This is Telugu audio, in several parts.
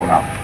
Wow.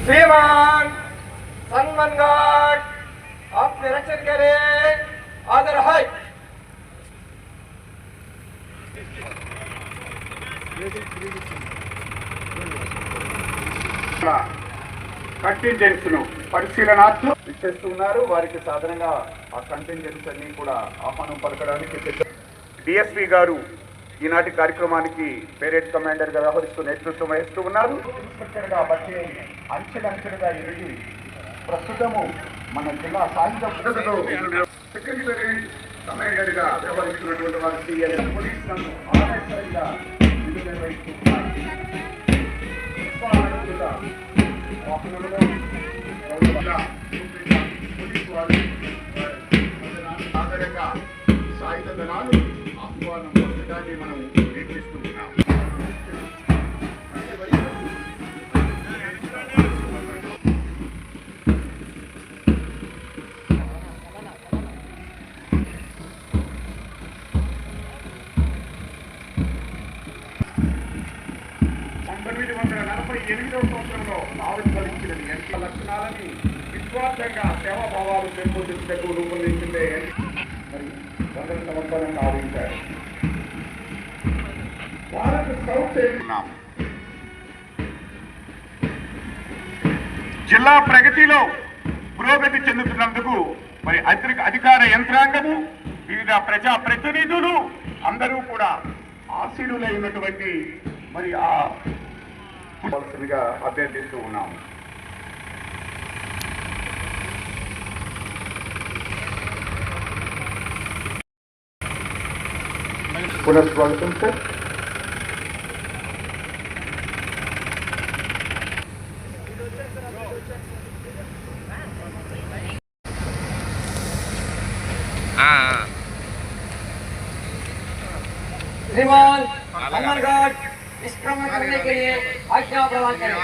श्रीमान सनमन गार्ड आप निरीक्षण करें आदर है కంటింజెన్స్ ను పరిశీలనార్థం ఇచ్చేస్తున్నారు వారికి సాధారణంగా ఆ కంటింజెన్స్ అన్ని కూడా ఆహ్వానం పలకడానికి డిఎస్పి గారు ఈనాటి కార్యక్రమానికి పేరేట్ కమాండర్గా వ్యవహరిస్తూ నేతృత్వం వహిస్తూ ఉన్నారు. బట్టి అంచెలంచెలుగా ఎదిగి ప్రస్తుతము మన జిల్లా సాయుధ సెక్రటరీ వ్యవహరిస్తున్నటువంటి వారు సిఎల్ పోలీసులను ఆదర్శంగా విధులు నిర్వహిస్తున్నారు. పోలీసు వారు సాయుధ దళాలు ఆహ్వానం పొందడాన్ని మనం వీక్షిస్తున్నాం పంతొమ్మిది వందల నలభై ఎనిమిదవ సంవత్సరంలో ఆవిర్భవించినది ఎంత లక్షణాలని విశ్వాసంగా సేవాభావాలు పెంపొందించటకు రూపొందించిందే. మరి వందల సంవత్సరం సాధించారు జిల్లా ప్రగతిలో పురోగతి చెందుతున్నందుకు మరి అధిక అధికార యంత్రాంగము వివిధ ప్రజా ప్రతినిధులు అందరూ కూడా ఆశీనులైనటువంటి మరి ఆ అభ్యర్థిస్తూ ఉన్నాము పునఃస్వాగతం సార్. श्रीमान सनमन गार्ड इस क्रम करने के लिए आज्ञा प्रदान करें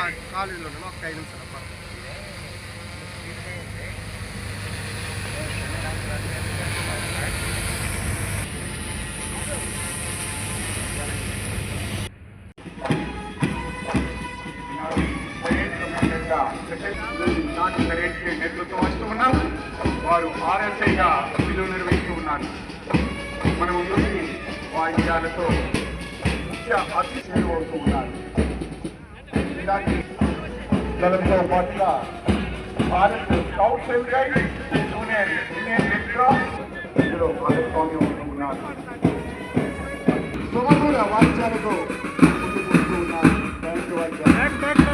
నేతృత్వం వస్తూ ఉన్నారు వారు ఆర్ఎస్ఐగా విధులు నిర్వహిస్తూ ఉన్నారు. మన ముందుకి వాయిద్యాలతో ముఖ్య అతిథులు అవుతూ ఉన్నారు. ఇలాంటి పిల్లలతో పాటుగా Bharat scouts and guides junior Indian red ఇందులో భాగస్వామ్యం అవుతూ ఉన్నారు. సుమధుర వాయిద్యాలతో ముందుకు వస్తూ ఉన్నారు. బ్యాండ్ వాయిద్యాలు.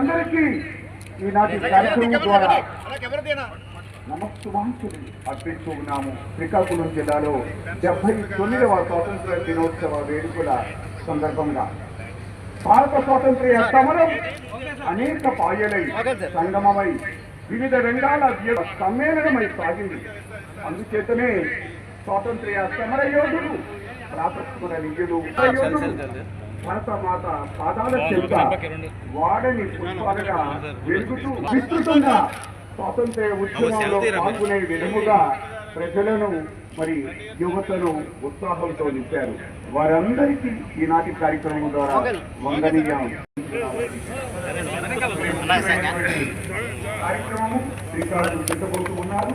మీరందరికీ ఈనాటి కార్యక్రమం ద్వారా నమస్సువాంతులు అర్పించు ఉన్నాము. శ్రీకాకుళం జిల్లాలో డెబ్బై తొమ్మిదవ స్వాతంత్ర దినోత్సవ వేడుకల సందర్భంగా. భారత స్వాతంత్ర్య సమరం అనేక పాయలై సంగమమై వివిధ రంగాల సమ్మేళనమై సాగింది. అందుచేతనే స్వాతంత్ర్య సమరయోధులు ప్రాతస్మరణీయులు యోధులు భరత పాదాల చెంత వాడని పుష్పాలుగా వెలుగుతూ విస్తృతంగా స్వాతంత్ర ఉద్యమంలో పాల్గొనే విధముగా ప్రజలను మరి యువతను ఉత్సాహంతో నింపారు. వారందరికీ ఈనాటి కార్యక్రమం ద్వారా వందనీయం కార్యక్రమము పెట్టబోతున్నారు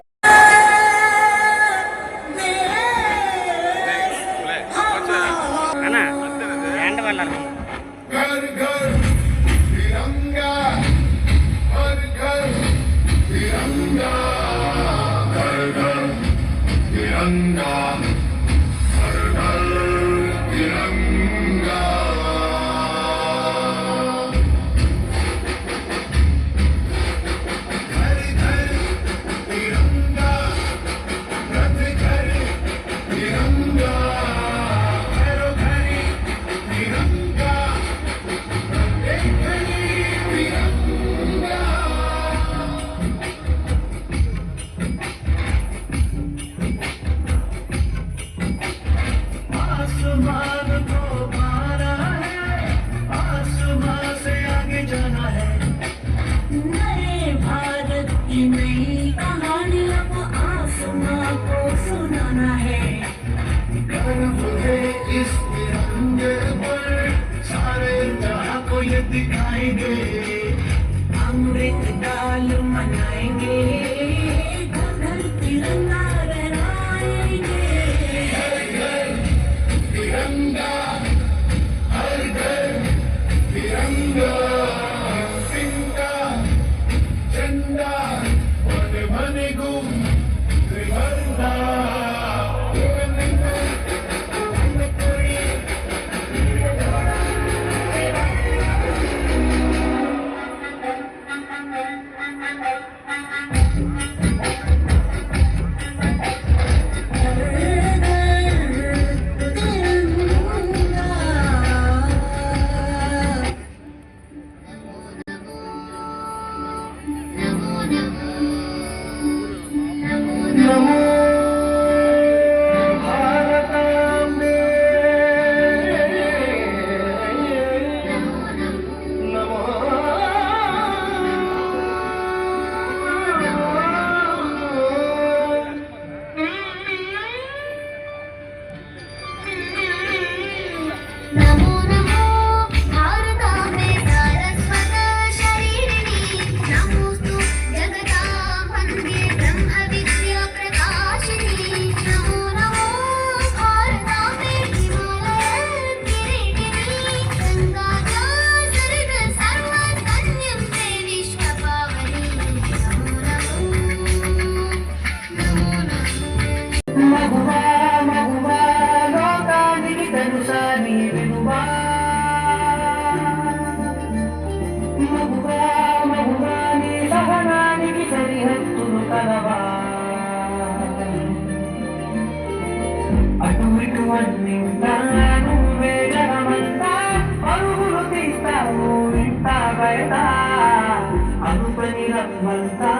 అనుపని రవ్వంతా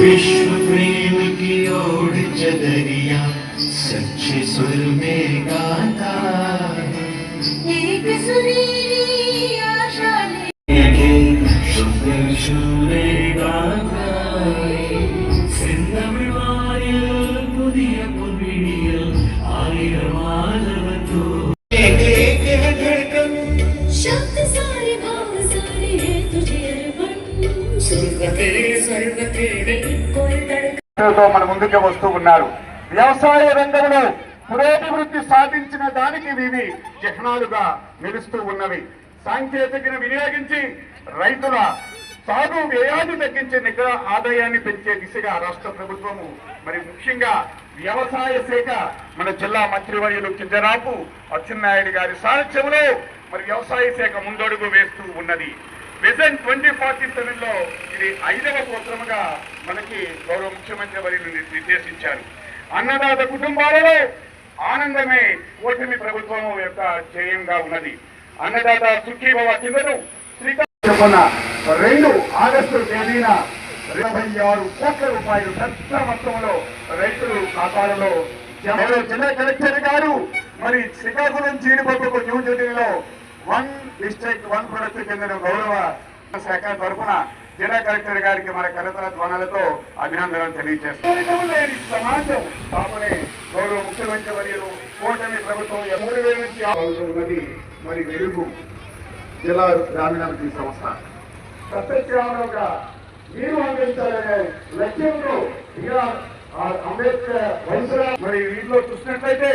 विश्व प्रेम की ओर चदरी మన ముందుకే వస్తూ ఉన్నారు. వ్యవసాయ రంగంలో పురోభివృద్ధి సాధించిన దానికి ఇవి చిహ్నాలుగా నిలుస్తూ ఉన్నవి. సాంకేతికను వినియోగించి రైతుల సాగు వ్యయాన్ని తగ్గించే నికర ఆదాయాన్ని పెంచే దిశగా రాష్ట్ర ప్రభుత్వము మరి ముఖ్యంగా వ్యవసాయ శాఖ మన జిల్లా మంత్రివర్యులు కింజరాపు అచ్చెన్నాయుడు గారి సారథ్యంలో మరి వ్యవసాయ శాఖ ముందడుగు వేస్తూ ఉన్నది. విజన్ ట్వంటీ ఫార్టీ సెవెన్లో ఇది ఐదవ సూత్రముగా మనకి గౌరవ ముఖ్యమంత్రి వర్యులు నిర్దేశించారు. అన్నదాత కుటుంబాలలో ఆనందమే కూటమి ప్రభుత్వం యొక్క ధ్యేయంగా ఉన్నది. అన్నదాత సుఖీభవ కిందను శ్రీకాకుళం చెప్పన్న రెండు ఆగస్టు తేదీన ఇరవై ఆరు కోట్ల రూపాయలు పెద్ద మొత్తంలో రైతులు ఖాతాలలో జిల్లా కలెక్టర్ గారు మరి శ్రీకాకుళం జీడిపప్పుకు న్యూ ఢిల్లీలో వన్ డిస్ట్రిక్ట్ వన్ ప్రొడక్ట్ చెందిన గౌరవ శాఖ తరఫున జిల్లా కలెక్టర్ గారికి మన కలతల ధ్వనాలతో అభినందనలు తెలియజేస్తాం సమాజం పాపనే గౌరవ ముఖ్యమంత్రి వర్యులు కూటమి ప్రభుత్వం మూడు వేల నుంచి ఉన్నది? మరి వెలుగు జిల్లా గ్రామీణాభివృద్ధి సంస్థ. సత్యగ్రామంగా మీరు అందించాలనే లక్ష్యంతో అంబేద్కర్ వయసు మరి వీటిలో చూసినట్లయితే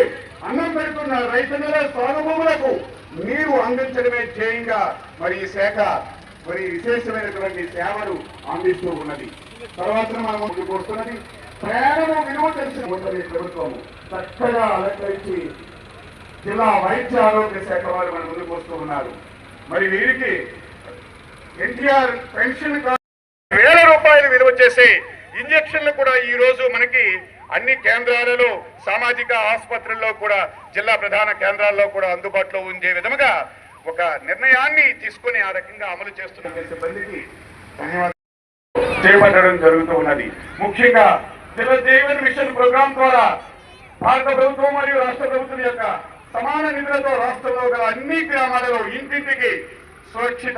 అన్నం పెడుతున్న రైతుల సాగుభూములకు నీరు అందించడమే ధ్యేయంగా మరి ఈ శాఖ మరి విశేషమైనటువంటి సేవలు అందిస్తూ ఉన్నది. తర్వాత మనం ముందుకు వస్తున్నది ప్రయాణము విలువ తెలిసిన ఉన్నది ప్రభుత్వము చక్కగా అలంకరించి జిల్లా వైద్య ఆరోగ్య శాఖ వారు మన ముందుకు వస్తూ ఉన్నారు. మరి వీరికి ఎన్టీఆర్ పెన్షన్ వేల రూపాయలు విలువ చేసే ఇంజక్షన్లు కూడా ఈ రోజు మనకి అన్ని కేంద్రాలలో సామాజిక ఆసుపత్రుల్లో కూడా జిల్లా ప్రధాన కేంద్రాల్లో కూడా అందుబాటులో ఉండే విధముగా ఒక నిర్ణయాన్ని తీసుకొని ఆ రకంగా అమలు చేస్తున్న సిబ్బందికి చేపట్టడం జరుగుతూ ఉన్నది. ముఖ్యంగా జలజీవన్ మిషన్ ప్రోగ్రాం ద్వారా భారత ప్రభుత్వం మరియు రాష్ట్ర ప్రభుత్వం యొక్క సమాన నిధులతో రాష్ట్రంలో గల అన్ని గ్రామాలలో ఇంటింటికి సురక్షిత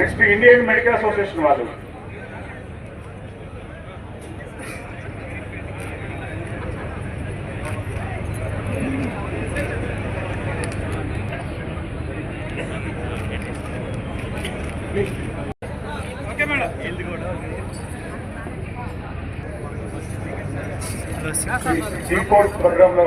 నెక్స్ట్ ఇండియన్ మెడికల్ అసోసియేషన్ వాళ్ళు. ఈ కోర్స్ ప్రోగ్రామ్లో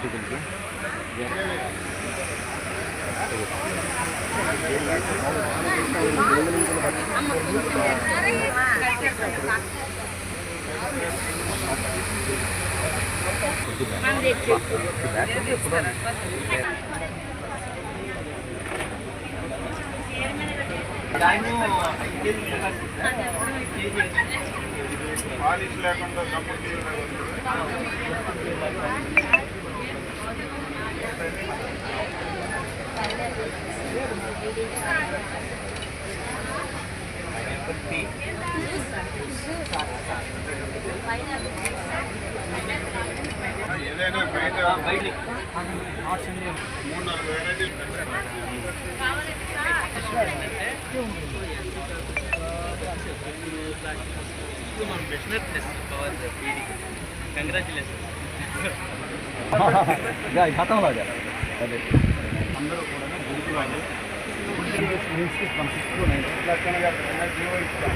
మీరు కొద్దిగా వేగం చేయాలి పాలిష్ లేకుండా గమ్ము ఏదైనా బయట మూడు నాలుగు వెరైటీలు అందరూ కూడా గుడికి వాళ్ళు లక్షణ గారు జీవో ఇస్తాం